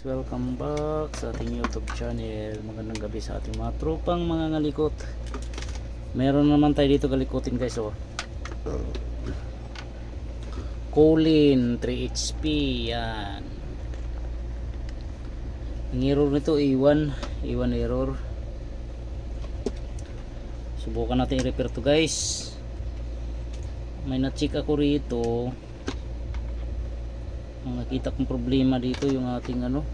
welcome back sa ating youtube channel. Magandang gabi sa ating mga tropang mga ngalikot. Meron naman tayo dito galikotin guys oh. Colin 3 HP yan. Ang error nito A1 A1 error. Subukan natin i-repair to guys. May na-check ako rito ang nakita kong problema dito yung ating ano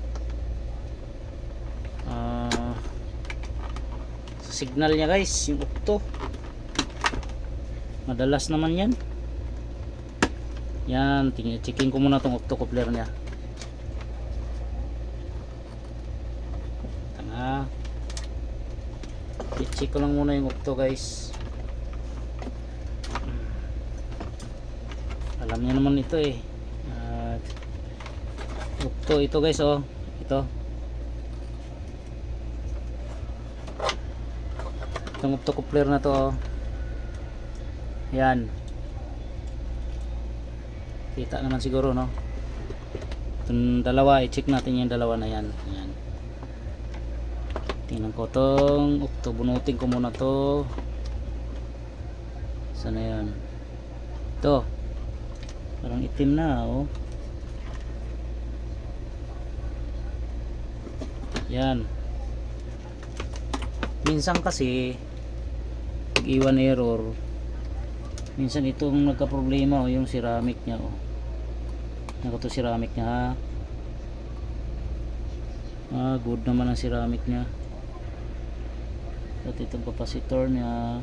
sa signal niya guys yung octo madalas naman yan. Yan tingin checking ko muna tong octo coupler niya. Tanga i-check ko lang muna yung octo guys. Alam niya naman ito eh octo ito guys oh. Ito. Itong octo coupler na to oh. Yan. Kita naman siguro no? Itong dalawa i-check natin yung dalawa na yan. Yan. Tingnan ko tong octo bunutin ko muna to. Sana yan? Ito. Parang itim na oh yan. Minsan kasi pag iwan error. Minsan itong nagka-problema oh, yung ceramic niya oh. Nakato ceramic niya ha? Ah good naman ang ceramic niya. At itong capacitor niya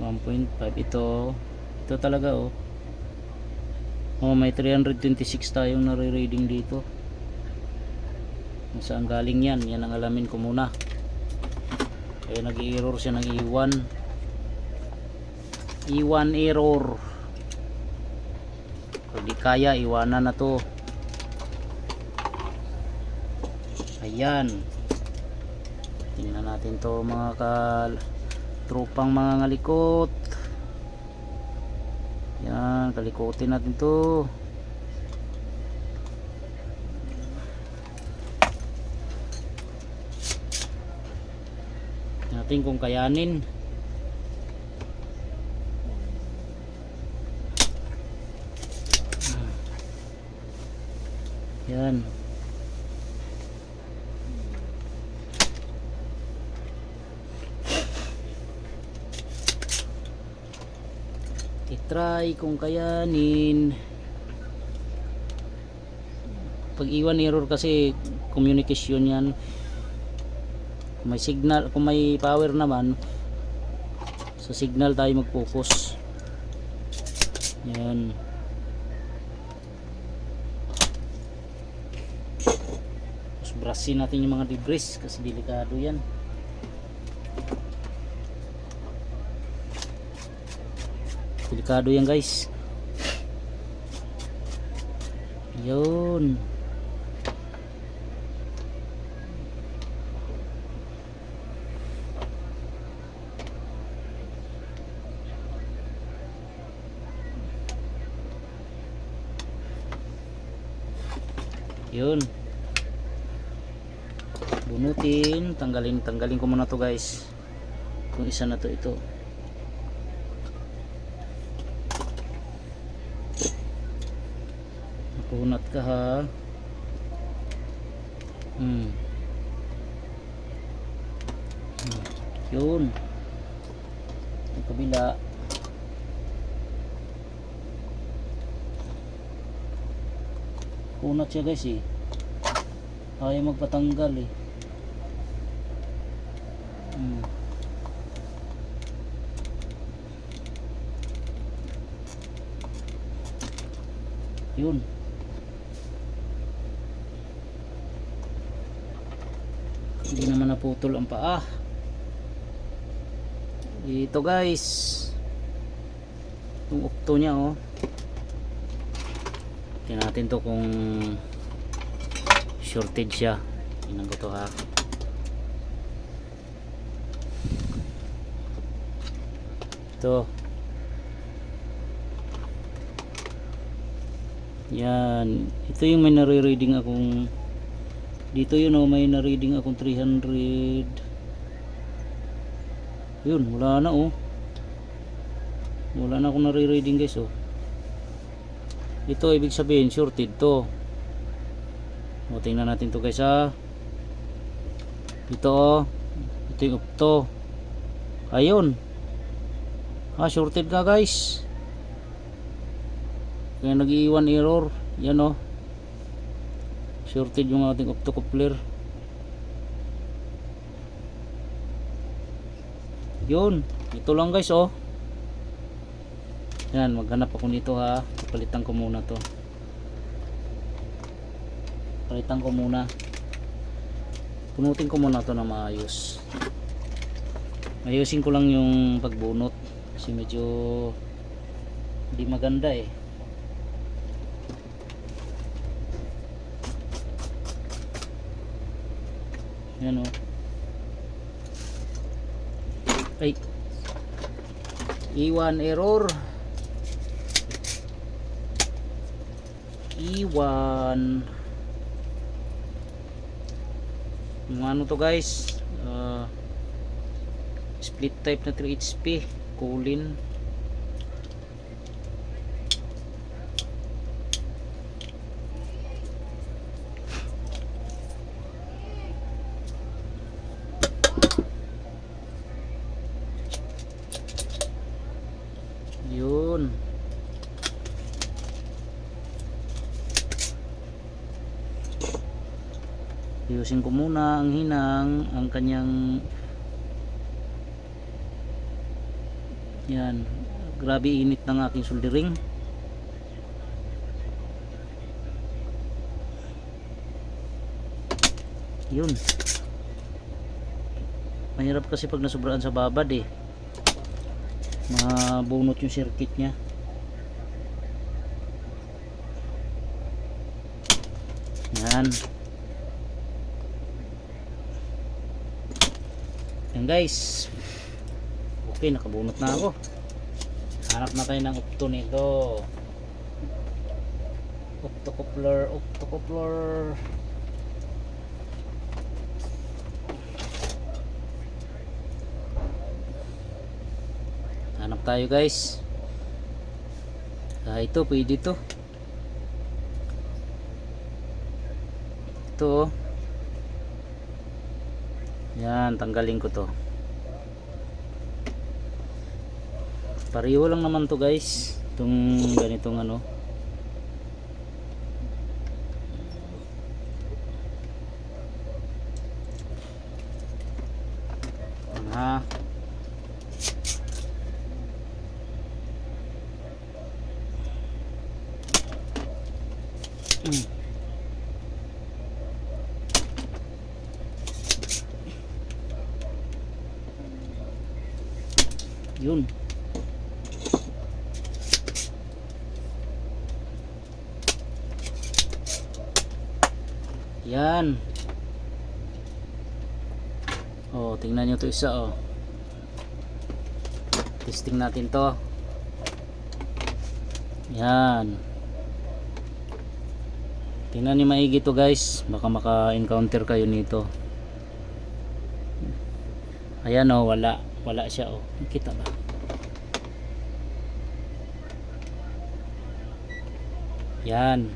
1.5 ito ito talaga oh. Oh may 326 tayong nare-reading dito kung saan galing yan yan ang alamin ko muna. Kaya nag-error siya ng E1 E1 error. Kung di kaya iwanan na to. Ayan. Tingnan natin to mga kal tropang mga ngalikot. Yan kalikotin natin to natin kung kayanin. Yan. Titry kung kayanin. Pag iwan error kasi communication yan may signal kung may power naman sa signal tayo mag focus yan. Tapos brasin natin yung mga debris kasi delikado yan. Delikado yan guys. Yun yun. Bunutin. Tanggalin tanggalin ko muna to guys. Kung isa na to ito. Nakunat ka ha? Hmm. hmm. yun. Ang kabila kunat siya guys eh. Ayaw magpatanggal eh. Hmm. yun. Hindi naman naputol ang paa. Ito guys. Yung ukto niya oh tingnan natin to kung shortage siya tingnan ko to ha ito Yan. Ito yung may nare-reading akong dito yun oh, may na-reading akong 300. Yun, wala na oh. Wala na akong nare-reading guys oh. Ito ibig sabihin shorted to. O tingnan natin to guys ha. Ito oh. Ito yung upto. Ayun. Ah, shorted ka guys. Kaya nag-iwan error. Yan oh. Shorted yung ating optocoupler. Yun. Ito lang guys oh. Yan, maghanap ako nito ha. Palitan ko muna to. Palitan ko muna. Punutin ko muna to na maayos. Ayusin ko lang yung pagbunot. Kasi medyo hindi maganda eh. Yan o. Ay. Iwan error. Iwan. Yung ano to guys? Uh, split type na 3 HP. Colin. Yun. Ayusin ko muna ang hinang, ang kanyang Yan. Grabe init ng aking soldering. Yun. Mahirap kasi pag nasubraan sa babad eh mabunot yung circuit niya yan yan guys. Okay nakabunot na ako. Hanap na tayo ng opto nito. Optocoupler optocoupler. Hanap tayo guys. Ah ito pwede to. Ito oh. Yan tanggalin ko to. Pareho lang naman to guys. Itong ganitong ano ha Mm. Yun. Yan. Oh, tingnan nyo to isa oh. Testing natin to. Yan. Tingnan niyo maigi to guys. Baka maka-encounter kayo nito. Ayan oh, wala. Wala siya oh. Kita ba? Yan.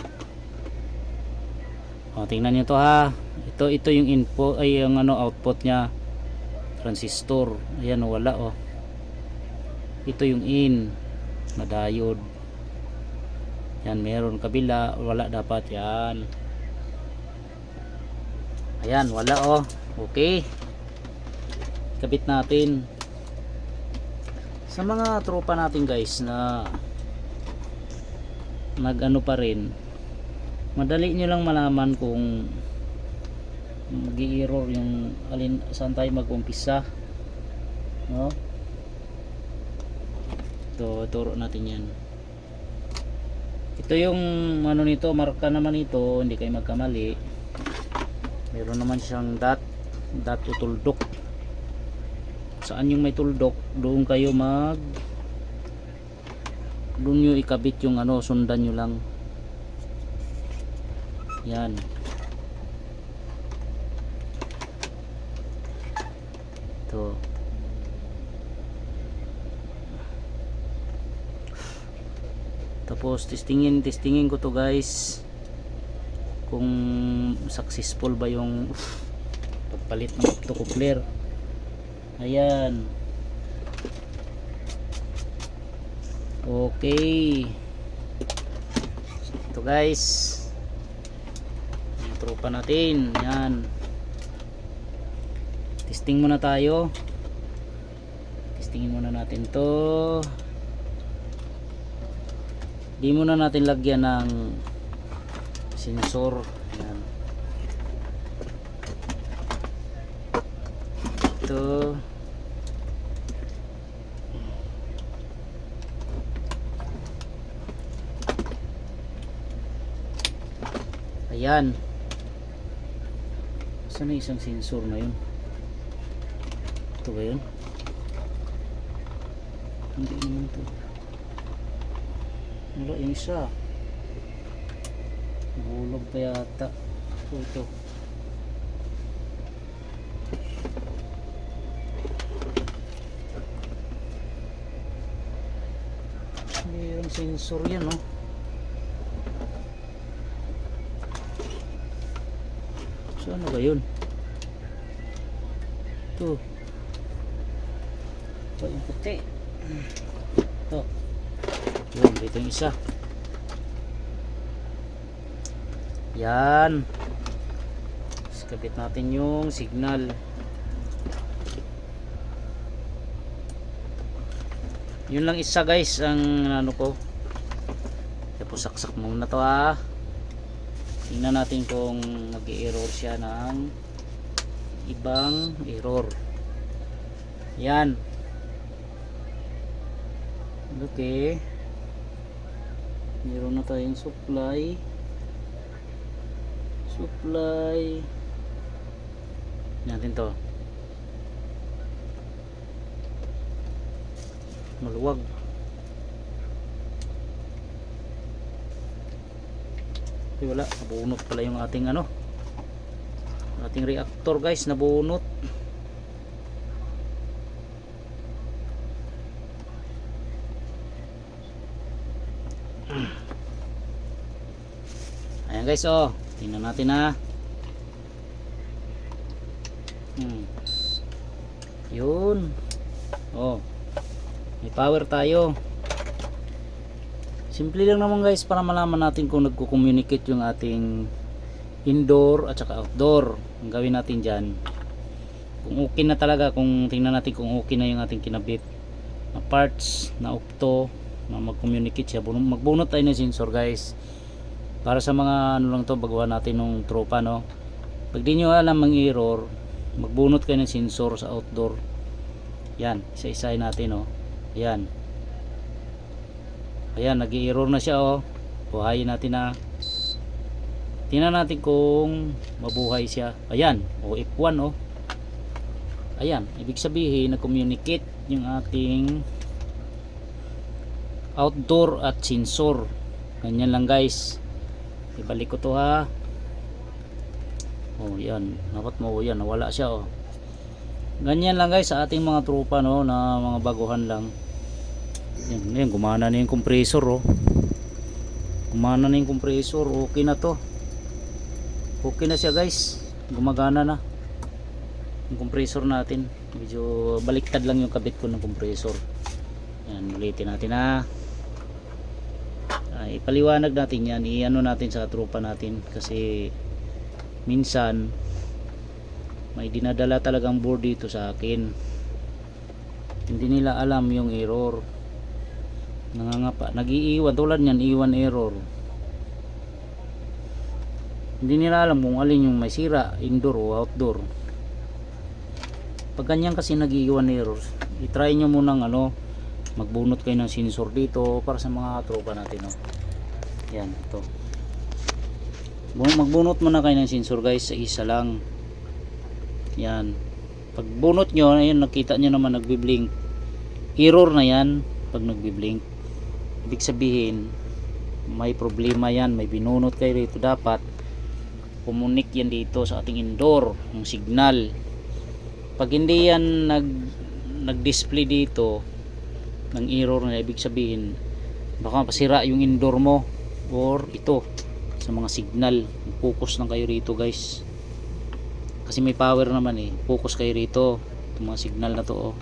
Oh, tingnan niyo to ha. Ito ito yung input ay yung ano output niya. Transistor. Ayan oh, wala oh. Ito yung in na diode. Yan, meron kabila, wala dapat yan. Ayan, wala oh. Okay. Kabit natin. Sa mga tropa natin guys na nag-ano pa rin. Madali nyo lang malaman kung mag-error yung alin saan tayo mag-umpisa. No? Ito, turo natin yan ito yung ano nito marka naman ito hindi kayo magkamali meron naman siyang dot dot o tuldok saan yung may tuldok? Doon kayo mag doon nyo ikabit yung ano sundan nyo lang. Yan. Ito. Tapos testingin testingin ko to guys. Kung successful ba yung pagpalit ng octocoupler ayan. Okay. Ito guys. Yung tropa natin. Yan testing muna tayo. Testingin muna natin to. Di muna natin lagyan ng sensor. Yan ito ayan. Saan na isang sensor na yun? Ito ba yun? Hindi naman to wala yung isa. Bulog pa yata. Ito ito sensor yan oh so ano ba yun? Ito. Ito yung puti. Ito. Yun dito yung isa. Yan. Tapos natin yung signal yun lang isa guys ang ano ko. Tapos saksak muna to ah. Tingnan natin kung nag error siya ng ibang error. Yan. Okay. Meron na tayong supply. Supply. Natin to maluwag. Ay, wala. Nabunot pala yung ating ano ating reactor guys. Nabunot. Ayan guys oh. Tingnan natin ha hmm. yun. Oh may power tayo. Simple lang naman guys para malaman natin kung nagko-communicate yung ating indoor at saka outdoor. Ang gawin natin dyan kung okay na talaga kung tingnan natin kung okay na yung ating kinabit na parts na octo na mag-communicate siya. Bunot- magbunot tayo ng sensor guys. Para sa mga ano lang to bagawa natin ng tropa no? Pag di nyo alam ang error magbunot kayo ng sensor sa outdoor. Yan isa-isahin natin oh yan ayan nag error na siya oh. Buhayin natin na tingnan natin kung mabuhay siya. Ayan o F1 oh. Ayan ibig sabihin na communicate yung ating outdoor at sensor. Ganyan lang guys. Ibalik ko to ha. Oh yan dapat mo yan nawala siya oh. Ganyan lang guys sa ating mga tropa no na mga baguhan lang yan, yan gumana na yung compressor oh. Gumana na yung compressor okay na to. Okay na siya guys. Gumagana na. Yung compressor natin medyo baliktad lang yung kabit ko ng compressor. Yan ulitin natin ha. Ay ipaliwanag natin yan iano natin sa tropa natin. Kasi minsan may dinadala talagang board dito sa akin. Hindi nila alam yung error nangangapa. Nagiiwan. Tulad niyan iwan error. Hindi nila alam kung alin yung may sira indoor o outdoor. Pag ganyan kasi nagiiwan error itry nyo munang ano magbunot kayo ng sensor dito para sa mga tropa natin no? yan ito. Bu- magbunot muna kayo ng sensor guys sa isa lang. Yan. Pag bunot nyo ayun nakita nyo naman nagbiblink. Error na yan pag nagbiblink ibig sabihin may problema yan may binunot kayo rito. Dapat kumunik yan dito sa ating indoor yung signal. Pag hindi yan nag nag-display dito ng error na ibig sabihin baka pasira yung indoor mo or ito sa mga signal. Focus lang kayo rito guys. Kasi may power naman eh. Focus kayo rito itong mga signal na to oh.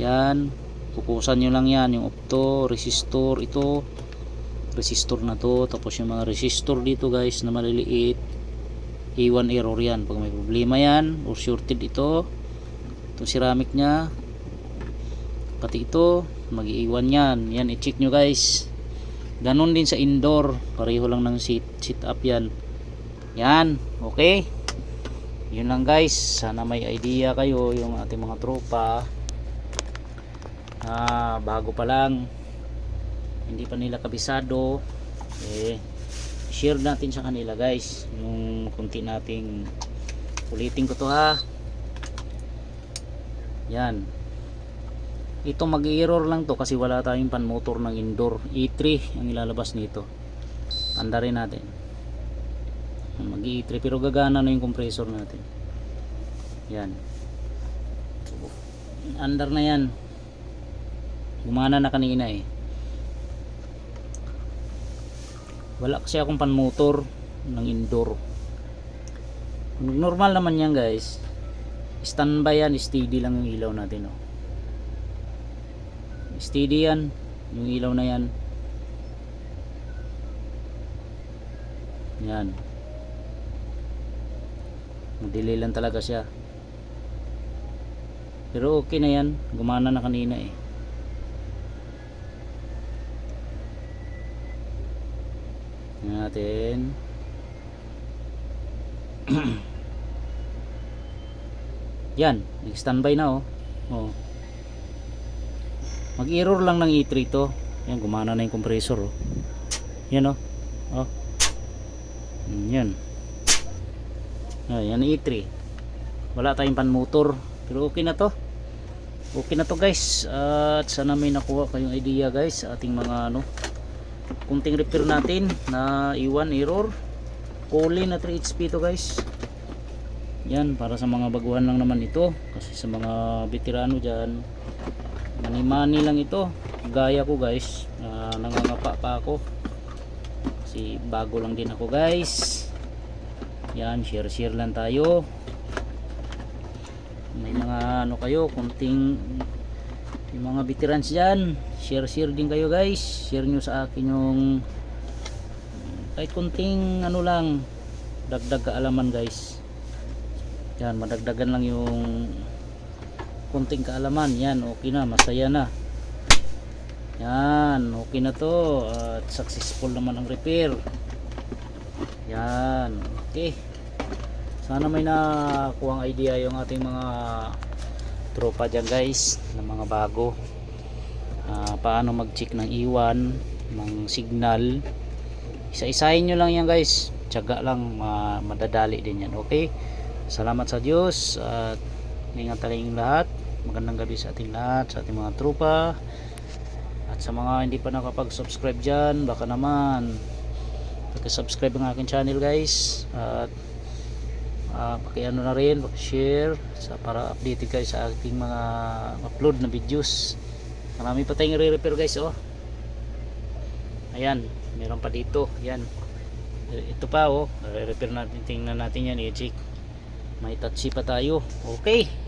yan fokusan nyo lang yan yung opto, resistor ito. Resistor na to tapos yung mga resistor dito guys na maliliit. A1 error yan pag may problema yan or shorted ito. Itong ceramic nya pati ito mag A1 yan. Yan i-check nyo guys. Ganon din sa indoor pareho lang ng seat, seat up yan. Yan okay? Yun lang guys. Sana may idea kayo yung ating mga tropa ah, bago pa lang. Hindi pa nila kabisado. Eh share natin sa kanila guys. Yung kunti nating ulitin ko to ha. Yan. Ito mag error lang to kasi wala tayong pan motor ng indoor. E3 ang ilalabas nito. Tanda rin natin. Mag E3 pero gagana na yung compressor natin. Yan. Under na yan gumana na kanina eh. Wala kasi akong pan motor ng indoor. Normal naman yan guys. Standby yan steady lang yung ilaw natin oh. steady yan yung ilaw na yan. Yan. Delay lang talaga siya. Pero okay na yan. Gumana na kanina eh Yan natin. Yan nag standby na oh, oh. mag error lang ng E3 to. Yan gumana na yung compressor oh. yan oh, oh. Mm, yan. Ah, yan E3 wala tayong pan motor pero okay na to. Okay na to guys. At sana may nakuha kayong idea guys ating mga ano kunting repair natin na iwan error. Colin na 3 HP to guys. Yan para sa mga baguhan lang naman ito. Kasi sa mga veterano dyan money money lang ito. Gaya ko guys uh, nangangapa pa ako. Kasi bago lang din ako guys. Yan share share lang tayo. May mga ano kayo kunting yung mga veterans dyan share share din kayo guys. Share nyo sa akin yung kahit kunting ano lang dagdag kaalaman guys. Yan madagdagan lang yung kunting kaalaman. Yan okay na masaya na. Yan okay na to. At successful naman ang repair. Yan okay. Sana may nakuha idea yung ating mga tropa dyan guys ng mga bago Ah, paano mag check ng iwan ng signal. Isa-isahin nyo lang yan guys. Tiyaga lang ma madadali din yan okay? Salamat sa Diyos at ingat tayong lahat. Magandang gabi sa ating lahat sa ating mga tropa. At sa mga hindi pa nakapag subscribe dyan baka naman pagka-subscribe ang aking channel guys. At uh, pakiano na rin share sa para updated kayo sa ating mga upload na videos marami pa tayong re-repair guys oh. Ayan meron pa dito. Yan ito pa oh. Re-repair natin tingnan natin yan i-check may touchy pa tayo. Okay